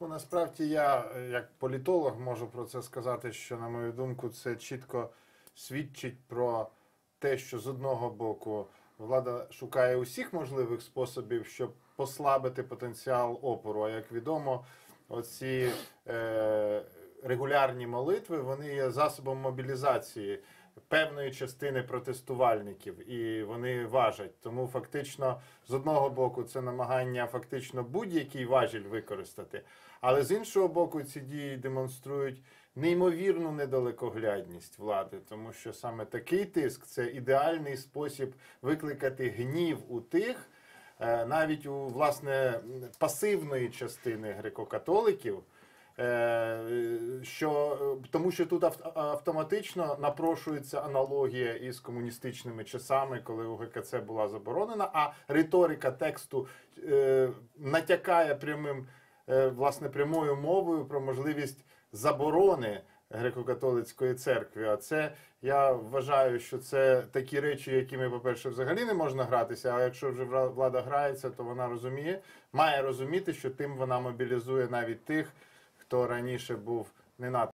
Ну, насправді я, е, як політолог, можу про це сказати, що, на мою думку, це чітко свідчить про те, що з одного боку влада шукає усіх можливих способів, щоб послабити потенціал опору. А як відомо, оці е, регулярні молитви вони є засобом мобілізації певної частини протестувальників, і вони важать. Тому фактично, з одного боку, це намагання фактично будь-який важіль використати, але з іншого боку, ці дії демонструють неймовірну недалекоглядність влади, тому що саме такий тиск це ідеальний спосіб викликати гнів у тих, е, навіть у власне пасивної частини греко-католиків. Що, е, тому що тут автоматично напрошується аналогія із комуністичними часами, коли у ГКЦ була заборонена, а риторика тексту е, натякає прямим, е, власне, прямою мовою про можливість заборони греко-католицької церкви. А це я вважаю, що це такі речі, якими, по-перше, взагалі не можна гратися. А якщо вже влада грається, то вона розуміє, має розуміти, що тим вона мобілізує навіть тих, хто раніше був не надто